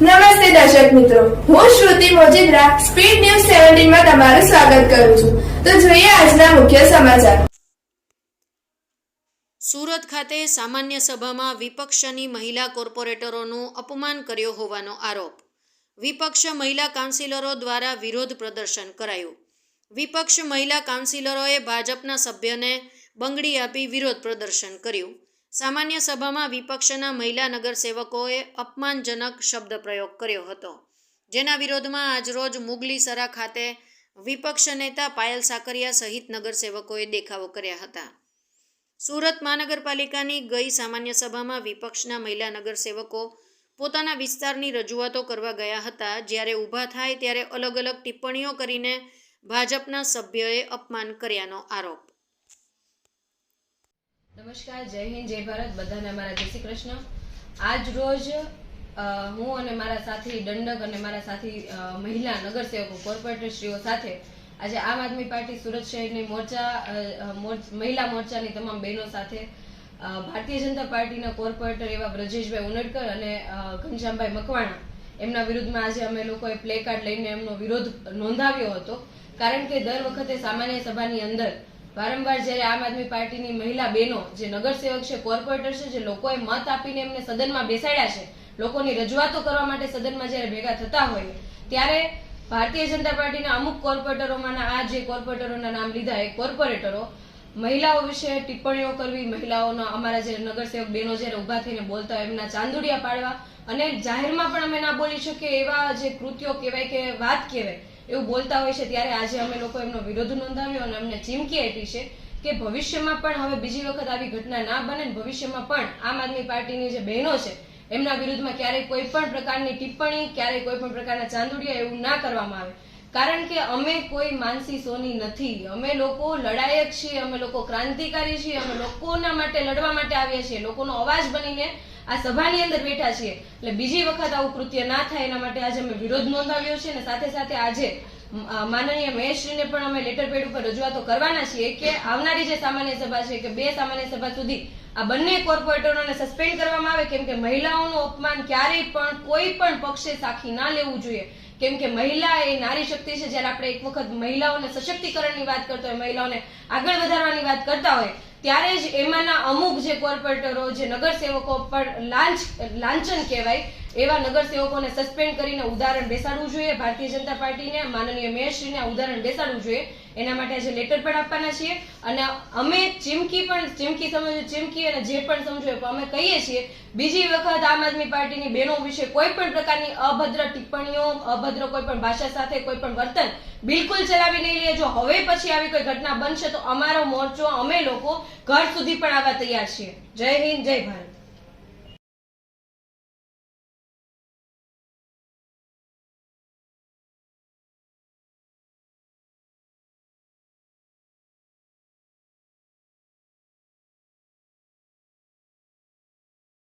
નમસ્તે દર્શક મિત્રો. હું શ્રુતિ મોજીદ્રા, સ્પીડ ન્યૂઝ સેવન્ટીનમાં તમારું સ્વાગત કરું છું. તો જોઈએ આજના મુખ્ય સમાચાર. સુરત ખાતે સામાન્ય સભામાં વિપક્ષની મહિલા કોર્પોરેટરોનું અપમાન કર્યો હોવાનો આરોપ. વિપક્ષ મહિલા કાઉન્સિલરો દ્વારા વિરોધ પ્રદર્શન કરાયું. વિપક્ષ મહિલા કાઉન્સિલરોએ ભાજપના સભ્યને બંગડી આપી વિરોધ પ્રદર્શન કર્યું. સામાન્ય સભામાં વિપક્ષના મહિલા નગરસેવકોએ અપમાનજનક શબ્દ પ્રયોગ કર્યો હતો, જેના વિરોધમાં આજરોજ મુગલીસરા ખાતે વિપક્ષ નેતા પાયલ સાકરિયા સહિત નગરસેવકોએ દેખાવો કર્યા હતા. સુરત મહાનગરપાલિકાની ગઈ સામાન્ય સભામાં વિપક્ષના મહિલા નગરસેવકો પોતાના વિસ્તારની રજૂઆતો કરવા ગયા હતા, જ્યારે ઊભા થાય ત્યારે અલગ અલગ ટિપ્પણીઓ કરીને ભાજપના સભ્યોએ અપમાન કર્યાનો આરોપ. નમસ્કાર, જય હિન્દ, જય ભારત. બધાને મારા જય શ્રી કૃષ્ણ. આજ રોજ હું અને મારા સાથી દંડક અને મારા સાથી મહિલા નગરસેવકો કોર્પોરેટરશ્રીઓ સાથે આજે આમ આદમી પાર્ટી સુરત શહેરની મોરચા મહિલા મોરચાની તમામ બહેનો સાથે ભારતીય જનતા પાર્ટીના કોર્પોરેટર એવા બ્રજેશભાઈ ઉનડકર અને ઘનશ્યામભાઈ મકવાણા એમના વિરુદ્ધમાં આજે અમે લોકોએ પ્લે કાર્ડ લઈને એમનો વિરોધ નોંધાવ્યો હતો. કારણ કે દર વખતે સામાન્ય સભાની અંદર વારંવાર જ્યારે આમ આદમી પાર્ટીની મહિલા બહેનો, જે નગરસેવક છે, કોર્પોરેટર છે, જે લોકોએ મત આપીને એમને સદનમાં બેસાડ્યા છે, લોકોની રજૂઆતો કરવા માટે સદનમાં જ્યારે ભેગા થતા હોય, ત્યારે ભારતીય જનતા પાર્ટીના અમુક કોર્પોરેટરોમાંના આ જે કોર્પોરેટરોના નામ લીધા, એ કોર્પોરેટરો મહિલાઓ વિશે ટિપ્પણીઓ કરવી, મહિલાઓના અમારા જે નગરસેવક બહેનો જ્યારે ઊભા થઈને બોલતા હોય, એમના ચાંદુડિયા પાડવા અને જાહેરમાં પણ અમે ના બોલી શકીએ એવા જે કૃત્યો કહેવાય કે વાત કહેવાય એવું બોલતા હોય છે, ત્યારે આજે અમે લોકો એમનો વિરોધ નોંધાવ્યો અને અમને ચીમકી આપી છે કે ભવિષ્યમાં પણ હવે બીજી વખત આવી ઘટના ના બને ભવિષ્યમાં પણ આમ આદમી પાર્ટીની જે બહેનો છે, એમના વિરુદ્ધમાં ક્યારેય કોઈ પણ પ્રકારની ટિપ્પણી, ક્યારેય કોઈ પણ પ્રકારના ચાંદુડિયા એવું ના કરવામાં આવે. કારણ કે અમે કોઈ માનસી સોની નથી. અમે લોકો લડાયક છીએ, અમે લોકો ક્રાંતિકારી છીએ, અમે લોકોના માટે લડવા માટે આવ્યા છીએ. લોકોનો અવાજ બનીને આ સભાની અંદર બેઠા છીએ. એટલે બીજી વખત આવું કૃત્ય ના થાય એના માટે આજે અમે વિરોધ નોંધાવ્યો છે અને સાથે સાથે આજે માનનીય મહેશશ્રીને પણ અમે લેટર પેડ ઉપર રજૂઆતો કરવાના છીએ કે આવનારી જે સામાન્ય સભા છે કે બે સામાન્ય સભા સુધી આ બંને કોર્પોરેટરોને સસ્પેન્ડ કરવામાં આવે, કેમ કે મહિલાઓનું અપમાન ક્યારેય પણ કોઈ પણ પક્ષે સાખી ના લેવું જોઈએ. કેમ કે મહિલા એ નારી શક્તિ છે, જ્યારે આપણે એક વખત મહિલાઓને સશક્તિકરણની વાત કરતા હોય, મહિલાઓને આગળ વધારવાની વાત કરતા હોય ત્યારે જ એમાંના અમુક જે કોર્પોરેટરો જે નગરસેવકો પર લાંચ લાંચન કહેવાય એવા નગરસેવકોને સસ્પેન્ડ કરીને ઉદાહરણ બેસાડવું જોઈએ. ભારતીય જનતા પાર્ટીને, માનનીય મેયરશ્રીને ઉદાહરણ બેસાડવું જોઈએ. એના માટે આજે લેટર પણ આપવાના છીએ. અને અમે ચીમકી પણ, ચીમકી સમજો, ચીમકી અને જે પણ સમજો અમે કહીએ છીએ, બીજી વખત આમ આદમી પાર્ટીની બહેનો વિશે કોઈ પણ પ્રકારની અભદ્ર ટિપ્પણીઓ, અભદ્ર કોઈ પણ ભાષા સાથે કોઈ પણ વર્તન બિલકુલ ચલાવી નહીં લઈએ જો હવે પછી આવી કોઈ ઘટના બનશે તો અમારો મોરચો, અમે લોકો ઘર સુધી પણ આવવા તૈયાર છીએ. જય હિન્દ, જય ભારત.